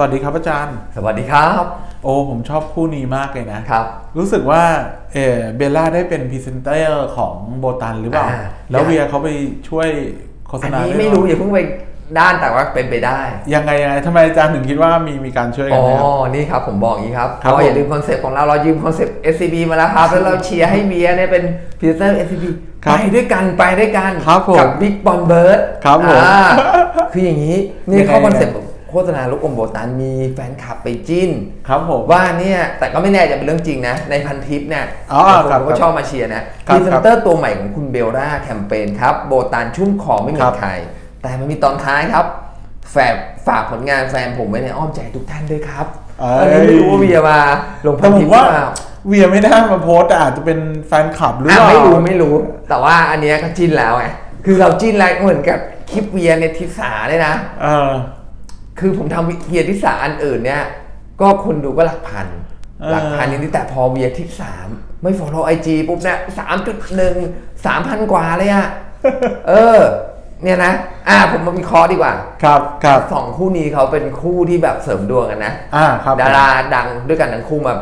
สวัสดีครับอาจารย์ สวัสดีครับ โอ้ผมชอบคู่นี้มากเลยนะครับ รู้สึกว่าเออเบลล่าได้เป็นพรีเซนเตอร์ของโบตันหรือเปล่า อ่า แล้วเวียเขาไปช่วยโฆษอันณานี้ด้วยไม่เหรู้อย่าเพิ่งไปด้านแต่ว่าเป็นไปได้ ยังไงยังไงทำไมอาจารย์ถึงคิดว่ามีมีการช่วยกัอ๋นอ นะครับ นี่ครับผมบอกอย่างนี้ครับครับก็อย่าผมลืมคอนเซปต์ของเราเรายืมคอนเซปต์ SCB มาแล้วครับ แล้วเราเชียร์ให้เบียร์เนี่ยเป็นพรีเซนเตอร์ SCB ครับไปด้วยกันไปด้วยกัน ครับผมกับ Big b o m b i r d ครับผมอ่าคืออย่างนี้ นี่ยังไงเข้าคอนเซปต์ โฆษณาลูกอมโบตันมีแฟนคลับไปจิ้น ครับผม ว่าเนี่ยแต่ก็ไม่แน่จะเป็นเรื่องจริงนะ ในพันทิปเนี่ยอ๋อครับผมก็ชอบมาเชียร์นะคพรับรีเซนเตอร์ตัวใหม่ของคุณเบลล่าแคมเปญครับ โบตานชุ่มคอไม่เหมืคอรันบใคร แต่มันมีตอนท้ายครับแฝกฝากผลงานแฟนผมไว้ในอ้อมใจทุกท่านด้วยครับเอ้ยอันนี้ไม่รู้ว่าเวียมาลงพัแต่นผทิปมหรืว่าอเปล่า เวียไม่ได้มาโพสต์แต่อาจจะเป็นแฟนคลับหรืออะเปล่า ไม่รู้ไม่รู้ แต่ว่าอันเนี้ยก็จิ้นแล้วไงคือเราจิ้นแล้วเหมือนกับคลิปเวียในทิสาเลยนะ เออ คือผมทำเวียทิสาอันอื่นเนี่ย ก็คนดูก็หลักพันเออหลักพันนี่แต่พอเวียที่สามไม่ follow ไอจีปุ๊บเนี่ยสามจุดหนึ่งสามพันกว่าเลยอะเออ เนี่ยนะ อ่าผมมาวิเคราะห์ดีกว่า ครับครับสองคู่นี้เขาเป็นคู่ที่แบบเสริมดวงกันนะ อ่า ครับ ดาราดังด้วยกันทั้งคู่มา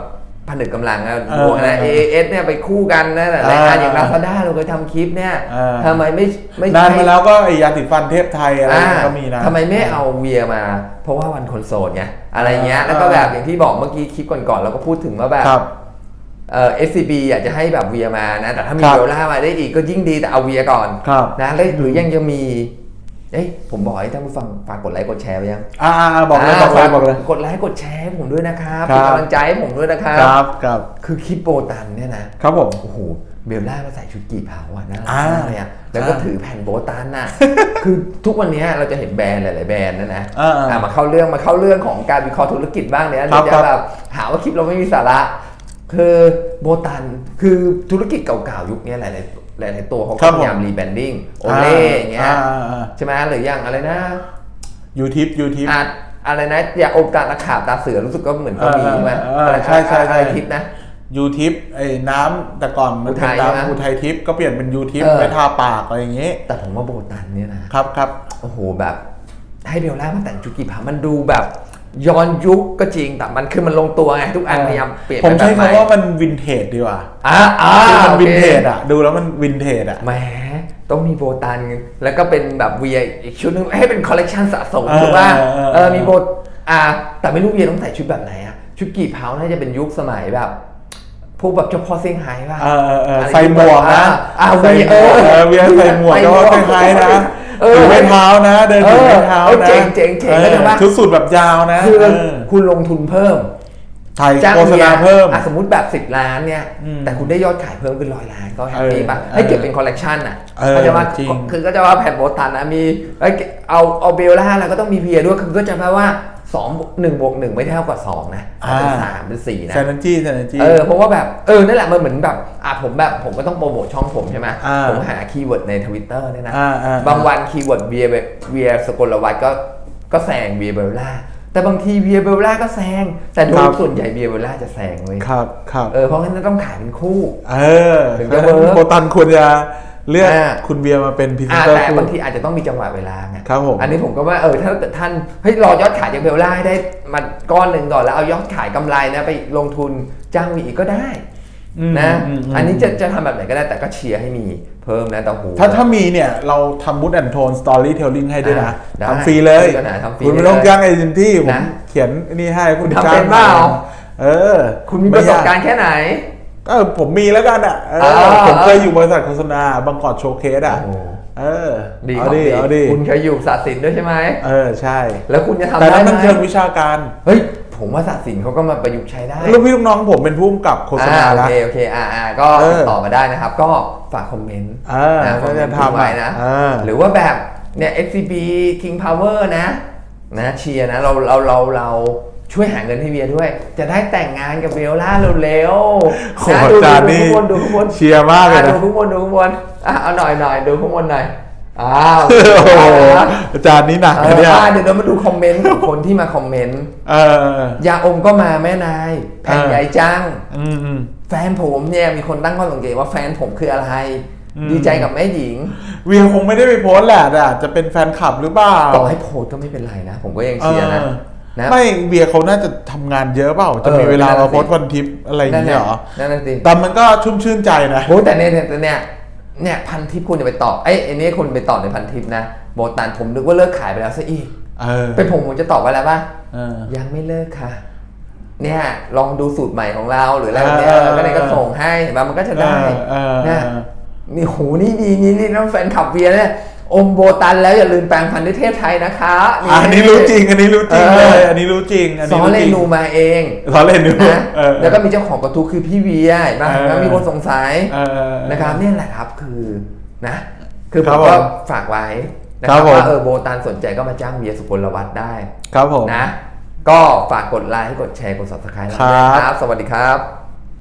ผนึกกำลังนะเออดวงนะเอเออเอสเนี่ยไปคู่กันนะแต่เออรายการอย่างลาซาด้าเราเคยทำคลิปเนี่ยเออทำไมไม่ไม่นานใช่มาแล้วก็ไอยาติดฟันเทพไทยอะไรอ่าก็มีนะทำไมไม่เอาเวียมา เพราะว่าวันคนโสดไงอะไรเงี้ยอ่าแล้วก็แบบอย่างที่บอกเมื่อกี้คลิปก่อนๆเราก็พูดถึงว่าแบบครับเอ่อ SCB อยากจะให้แบบเวียมานะ แต่ถ้ามีครับเบลล่ามาได้อีกก็ยิ่งดีแต่เอาเวียก่อนครับนะแล้วหรือยังจะมี เอ้ยผมบอกให้ท่านผู้ฟังฝากกดไลค์กดแชร์ไปยังอ่าอ่าอ่าบอกเลยบอกเลยฝาบอกเลย กดไลค์กดแชร์ให้ผมด้วยนะครับครับ เป็นกำลังใจให้ผมด้วยนะครับ ครับครับคือคลิปโบตันเนี่ยนะ ครับผม โอ้โห เบลล่ามาใส่ชุดกี่เผาอะน่ารักอ่ามากเลยอะแล้วก็อ่าถือแผ่นโบตันน่ะ คือทุกวันนี้เราจะเห็นแบรนด์หลาย ๆ แบรนด์นะนะอ่าอ่าอะมาเข้าเรื่องมาเข้าเรื่องของการวิเคราะห์ธุรกิจบ้างเนี่ยครัเดี๋ยบวจะแบบหาว่าคลิปเราไม่มีสาระ คือโบตันคือธุรกิจเก่า ๆ ยุคนี้หลายๆ หลายๆตัวเขาครัก็บพผมยายามรีแบรนดิ้งโอเล่อย่างเงี้ยอ่าอ่าใช่ไหมหรืออย่างอะไรนะยูทิปยูทิปอะอะไรนะอย่าโอมตาตะขาบตาเสือรู้สึกก็เหมือนก็มีเออใช่ไหมเอออะไรใช่ใช่ใช่อะไรทิปนะยูทิปไอ้น้ำแต่ก่อนมันเป็นอุทัยใช่ไหมน้ำอุทัยทิปก็เปลี่ยนเป็นยูทิปเออไปทาปากอะไรอย่างงี้แต่ผมว่าโบตันเนี่ยนะครับครับโอ้โหแบบให้เบลล่ามาแต่งชุดกี่ผามันดูแบบ ย้อนยุคก็จริงแต่มันคือมันลงตัวไงทุกอันพยายามเปลี่ยนผมใช้ไปแบบคำว่ามันวินเทจดีกว่าอ่าอ่าคือมันโอควินเทจอะดูแล้วมันวินเทจอะแหมต้องมีโบตันแล้วก็เป็นแบบเวียอีกชุดนึงให้เป็นคอลเลกชันสะสมเออถูกป่ะเออเออเออมีโบอ่าแต่ไม่รู้เวียต้องใส่ชุดแบบไหนอะชุดกี่เผาน่าจะเป็นยุคสมัยแบบพวกแบบเจ้าพ่อเซี่ยงไฮ้ป่ะเออเออเอออะไรใส่หมวกนะอ่าใส่เวียหมวกเออเวียใส่หมวกใส่ก็หมวกคล้ายๆนะ เออถือไม้เท้านะ เดินถือไม้เท้าเออนะเจ๋งเจ๋งเจ๋งออเข้าใจปะ ชุดสูทแบบยาวนะคือเออคุณลงทุนเพิ่มถ่ายจ้างโฆษณาเพิ่ม อะสมมติแบบ 10 ล้านเนี่ย อืมแต่คุณได้ยอดขายเพิ่มขึ้นร้อยล้านก็แฮปปี้ป่ะเออให้เก็บเป็นคอลเลกชันอะเออก็จะว่าจริงคือก็จะว่าแผ่นโบตันนะมีเอ้ยเอาเอาเบลล่าแล้วก็ต้องมีเพียด้วยคือก็จะแปลว่า 2บวก1บวก1ไม่เท่ากับ2นะเป็นสามเป็นสี่นะซนนจีซนนจีเออเพราะว่าแบบเออนั่นแหละมันเหมือนแบบอะผมแบบผมก็ต้องโปรโมทช่องผมใช่ไหมอ่าผมหาคีย์เวิร์ดในทวิตเตอร์เนี่ยนะอ่าอ่าบางวันคีย์เวิร์ดเวียเวียสกลวัตก็ก็แซงเวียเบลล่าแต่บางทีเวียเบลล่าก็แซง แต่โดคยรับส่วนใหญ่เวียเบลล่าจะแซงเว้ยครับครับเออเพราะงั้นต้องขายเป็นคู่ เออถึงจะเวิร์กโบตันควรจะ เลือกอ่าคุณเบียร์มาเป็นพรีเซนอ่าเตอร์แต่คู่บางทีอาจจะต้องมีจังหวะเวลาไงครับผมอันนี้ผมก็ว่าเออถ้าเกิดท่านเฮ้ยรอยอดขายจากเบลล่าให้ได้มาก้อนหนึ่งก่อนแล้วเอายอดขายกำไรนะไปลงทุนจ้างมีอีกก็ได้อืมนะอืมอืมอันนี้จะจะทำแบบไหนก็ได้แต่ก็เชียร์ให้มีเพิ่มนะแต่โหถ้าถ้ามีเนี่ย เราทำมูดแอนโทนสตอรี่เทลลิ่งให้ด้วยนะได้ทำฟรีเลยได้นะทำฟรีคุณไม่ได้ต้องเลยจ้างเอเจนซี่ผมนะเขียนนี่ให้คุณคุณทำจ้างเป็นเปล่าเออ คุณมีประสบการณ์แค่ไหน ก็ผมมีแล้วกันอะเออเออผมเคยอยู่บริษัทโฆษณาบางกอกโชว์เคสอะโอ้เออดีเอาดิครับเอาดิคุณเคยอยู่ศาสตร์ศิลป์ด้วยใช่ไหม เออใช่ แล้วคุณจะทำแต่ได้นั้นไหมมันเชิงวิชาการ เฮ้ย ผมว่าศาสตร์ศิลป์เขาก็มาประยุกต์ใช้ได้ลูกพี่ลูกน้องผมเป็นผู้กำกับโฆษณาอ่โอแล้วเคโอเคอ่าอ่าก็เออติดต่อมาได้นะครับ ก็ฝากคอมเมนต์เออนะคอมเมนต์ก็จะทำทิ้งไว้นะเออ หรือว่าแบบเนี่ย SCB King Power นะ นะเชียร์นะเราเราเราเรา ช่วยหาเงินให้เวียด้วย จะได้แต่งงานกับเบลล่าเร็วโหๆนะอาดูจารย์ดูนี่ข้างบนดูข้างบนเชียร์มากเลยอะนะดูข้างบนดูข้างบนอะเอาหน่อยหน่อยดูข้างบนหน่อยอ้าวโอ้โหอาจารย์นี่หนักเอนะอเนี่ยอะเดี๋ยวเรามาดูคอมเมนต์ของคนที่มาคอมเมนต์เออ ยาอมก็มาแม่นายแผ่นเออ ใหญ่จัง อืมอืม แฟนผมเนี่ยมีคนตั้งข้อสังเกตว่าแฟนผมคืออะไร อืม ดีใจกับแม่หญิงเวียคงไม่ได้ไปโพสต์แหละแต่อาจจะเป็นแฟนคลับหรือเปล่า ต่อให้โพสต์ก็ไม่เป็นไรนะ ผมก็ยังเชียร์นะ เออ นะไม่เวียเขาน่าจะทำงานเยอะเปล่า จะมีเออเวลานั่นมาน่ะสิโพสต์วันทิปอะไรอย่างนั่นเงี้แหยละเหรอนั่นน่ะสิแต่มันก็ชุ่มชื่นใจนะโอ้แต่เนี่ยเนี่ยเนี่ยเนี่ยพันทิปคุณอย่าไปตอบไอ้ไอ้นี่คุณไปตอบในพันทิปนะโบตันผมนึกว่าเลิกขายไปแล้วซะอีกเออเป็นผมผมจะตอบว่าอะไรป่ะเออยังไม่เลิกค่ะ เนี่ยลองดูสูตรใหม่ของเราหรืออะไรแบบเนี้ยเออเออก็เลยก็ส่งให้เห็นไหมมันก็จะได้เออเออนะเออนี่โหนี่ดีนี่นี่น้องแฟนขับเวียเนี่ย อมโบตันแล้วอย่าลืมแปรงฟันด้วยเทพไทยนะคะอะอันนี้รู้จริง อันนี้รู้จริงเอเลอยอันนี้รู้จริงอันซนี้อรู้เลจริงนูมาเองซอเลนูนะเออแล้วก็มีเจ้าของกระทู้คือพี่เวียเห็นไหมเออแล้วมีคนสงสัยเออเออนะครับเนี่ยแหละครับคือนะ คือผครัมบก็ผมฝากไว้นะคครัรับบผมว่าเออโบตันสนใจก็มาจ้างเบียร์สุพลวัตได้ ครับผมนะ ก็ฝากกดไลค์กดแชร์กด subscribe เราด้วยครับครับ สวัสดีครับ